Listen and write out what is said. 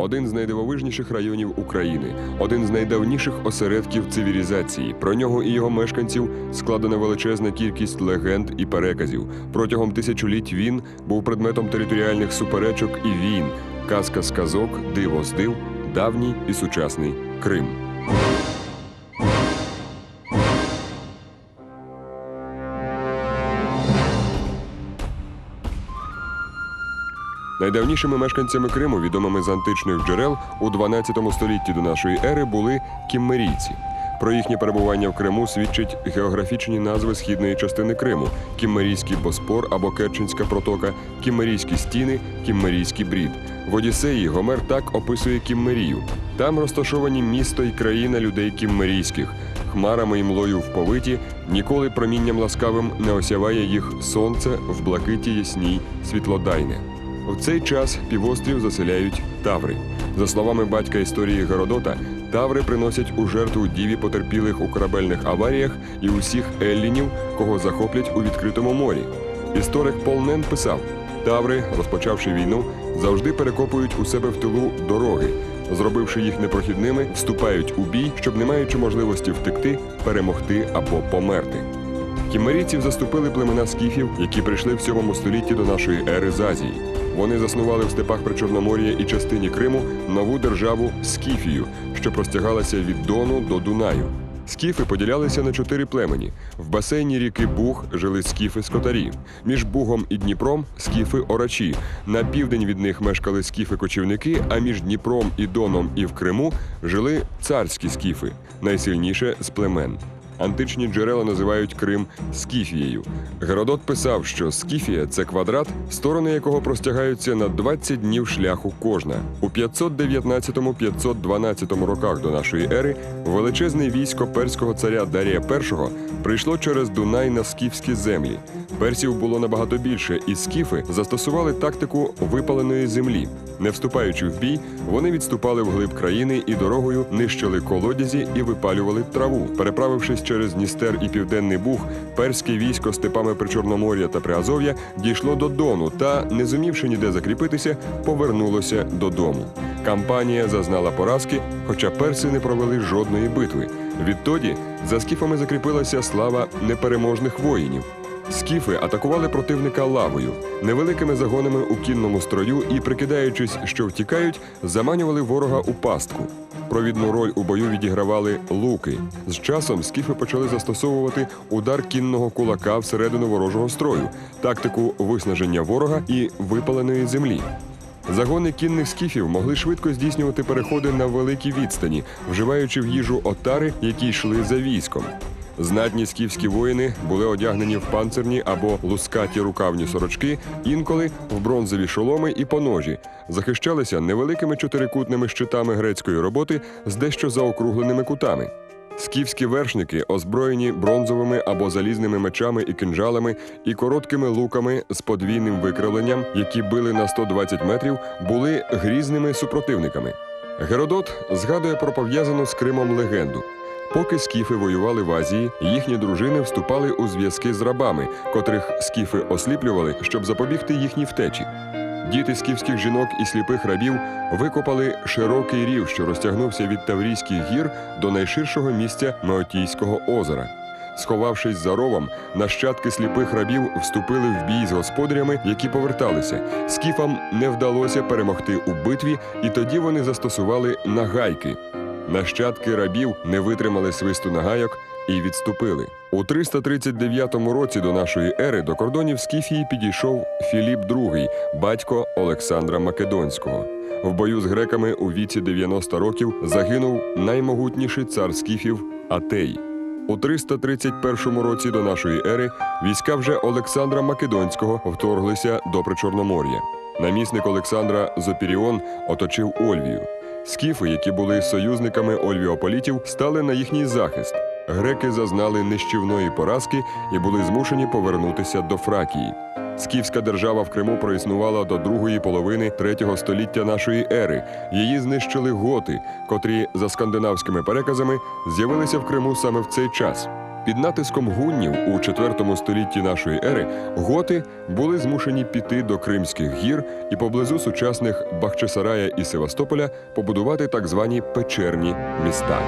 один з найдивовижніших районів України, один з найдавніших осередків цивілізації. Про нього і його мешканців складена величезна кількість легенд і переказів. Протягом тисячоліть він був предметом територіальних суперечок і війн, казка з казок, диво з див, давній і сучасний Крим. Найдавнішими мешканцями Криму, відомими з античних джерел, у 12 столітті до нашої ери були кіммерійці. Про їхнє перебування в Криму свідчать географічні назви східної частини Криму: Кіммерійський Боспор або Керченська протока, Кіммерійські стіни, Кіммерійський брід. В Одіссеї Гомер так описує Кіммерію. Там розташовані місто і країна людей кіммерійських. Хмарами і млою вповиті, ніколи промінням ласкавим не осяває їх сонце в блакиті ясній світлодайне. В цей час півострів заселяють таври. За словами батька історії Геродота, таври приносять у жертву діві потерпілих у корабельних аваріях і усіх еллінів, кого захоплять у відкритому морі. Історик Полнен писав: таври, розпочавши війну, завжди перекопують у себе в тилу дороги. Зробивши їх непрохідними, вступають у бій, щоб, не маючи можливості втекти, перемогти або померти. Кімерійців заступили племена скіфів, які прийшли в 7 столітті до нашої ери з Азії. Вони заснували в степах Причорномор'я і частині Криму нову державу Скіфію, що простягалася від Дону до Дунаю. Скіфи поділялися на чотири племені. В басейні ріки Буг жили скіфи скотарі. Між Бугом і Дніпром скіфи орачі. На південь від них мешкали скіфи-кочівники, а між Дніпром і Доном і в Криму жили царські скіфи, найсильніше з племен. Античні джерела називають Крим Скіфією. Геродот писав, що Скіфія це квадрат, сторони якого простягаються на 20 днів шляху кожна. У 519-512 роках до нашої ери величезне військо перського царя Дарія І прийшло через Дунай на скіфські землі. Персів було набагато більше, і скіфи застосували тактику випаленої землі. Не вступаючи в бій, вони відступали вглиб країни і дорогою нищили колодязі і випалювали траву. Переправившись через Дністер і Південний Буг, перське військо степами Причорномор'я та Приазов'я дійшло до Дону та, не зумівши ніде закріпитися, повернулося додому. Кампанія зазнала поразки, хоча перси не провели жодної битви. Відтоді за скіфами закріпилася слава непереможних воїнів. Скіфи атакували противника лавою, невеликими загонами у кінному строю і, прикидаючись, що втікають, заманювали ворога у пастку. Провідну роль у бою відігравали луки. З часом скіфи почали застосовувати удар кінного кулака всередину ворожого строю, тактику виснаження ворога і випаленої землі. Загони кінних скіфів могли швидко здійснювати переходи на великі відстані, вживаючи в їжу отари, які йшли за військом. Знатні скіфські воїни були одягнені в панцирні або лускаті рукавні сорочки, інколи в бронзові шоломи і поножі, захищалися невеликими чотирикутними щитами грецької роботи з дещо заокругленими кутами. Скіфські вершники, озброєні бронзовими або залізними мечами і кинжалами і короткими луками з подвійним викривленням, які били на 120 метрів, були грізними супротивниками. Геродот згадує про пов'язану з Кримом легенду. Поки скіфи воювали в Азії, їхні дружини вступали у зв'язки з рабами, котрих скіфи осліплювали, щоб запобігти їхній втечі. Діти скіфських жінок і сліпих рабів викопали широкий рів, що розтягнувся від Таврійських гір до найширшого місця Меотійського озера. Сховавшись за ровом, нащадки сліпих рабів вступили в бій з господарями, які поверталися. Скіфам не вдалося перемогти у битві, і тоді вони застосували нагайки. Нащадки рабів не витримали свисту нагайок і відступили. У 339 році до нашої ери до кордонів Скіфії підійшов Філіп II, батько Олександра Македонського. В бою з греками у віці 90 років загинув наймогутніший цар скіфів Атей. У 331 році до нашої ери війська вже Олександра Македонського вторглися до Причорномор'я. Намісник Олександра Зопіріон оточив Ольвію. Скіфи, які були союзниками ольвіополітів, стали на їхній захист. Греки зазнали нищівної поразки і були змушені повернутися до Фракії. Скіфська держава в Криму проіснувала до другої половини третього століття нашої ери. Її знищили готи, котрі, за скандинавськими переказами, з'явилися в Криму саме в цей час. Під натиском гуннів у IV столітті нашої ери готи були змушені піти до Кримських гір і поблизу сучасних Бахчисарая і Севастополя побудувати так звані печерні міста.